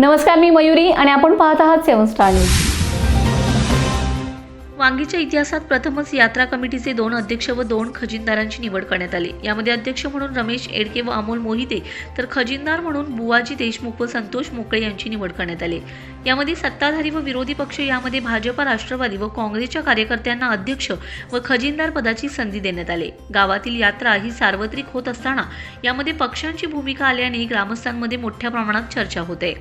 नमस्कार मी मयुरी आणि आपण पाहत आहात सेवन स्टार न्यूज. वांगीच्या इतिहासात प्रथमच यात्रा कमिटीचे दोन अध्यक्ष व दोन खजिनदारांची निवड करण्यात आली. यामध्ये अध्यक्ष म्हणून रमेश एडके व अमोल मोहिते तर खजिनदार म्हणून बुवाजी देशमुख व संतोष मोकळे यांची निवड करण्यात आली. यामध्ये सत्ताधारी व विरोधी पक्ष यामध्ये भाजपा राष्ट्रवादी व काँग्रेसच्या कार्यकर्त्यांना अध्यक्ष व खजिनदार पदाची संधी देण्यात आली. गावातील यात्रा ही सार्वत्रिक होत असताना यामध्ये पक्षांची भूमिका आल्याने ग्रामस्थांमध्ये मोठ्या प्रमाणात चर्चा होते.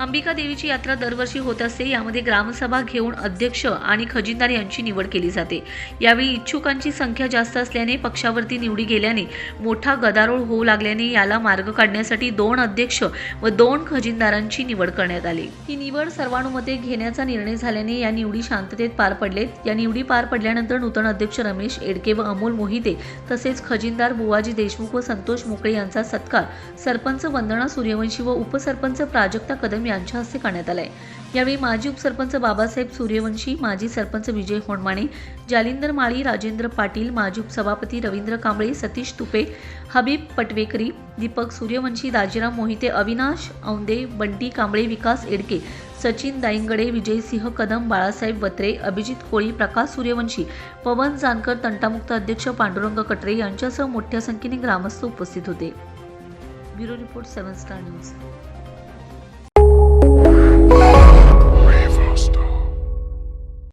अंबिका देवीची यात्रा दरवर्षी होत असते. यामध्ये ग्रामसभा घेऊन अध्यक्ष आणि खजिनदार यांची निवड केली जाते. यावेळी इच्छुकांची संख्या जास्त असल्याने पक्षावरती निवडी गेल्याने मोठा गदारोळ होऊ लागल्याने याला मार्ग काढण्यासाठी दोन अध्यक्ष व दोन खजिनदारांची निवड करण्यात आली. ही निवड सर्वानुमते घेण्याचा निर्णय झाल्याने या निवडी शांततेत पार पडलेत. या निवडी पार पडल्यानंतर नूतन अध्यक्ष रमेश एडके व अमोल मोहिते तसेच खजिनदार बुवाजी देशमुख व संतोष मोकळे यांचा सत्कार सरपंच वंदना सूर्यवंशी व उपसरपंच प्राजक्ता कदम यांच्या हस्ते करण्यात आलाय. यावेळी माजी उपसरपंच बाबासाहेब सूर्यवंशी माजी सरपंच विजय होणमाणे जालिंदर माळी राजेंद्र पाटील माजी उपसभापती रवींद्र कांबळे सतीश तुपे हबीब पटवेकरी दीपक सूर्यवंशी दाजीराम मोहिते अविनाश औंदे बंटी कांबळे विकास एडके सचिन दाईंगडे विजयसिंह कदम बाळासाहेब बत्रे अभिजित कोळी प्रकाश सूर्यवंशी पवन जानकर तंटामुक्त अध्यक्ष पांडुरंग कटरे यांच्यासह मोठ्या संख्येने ग्रामस्थ उपस्थित होते. Bureau report seven star news.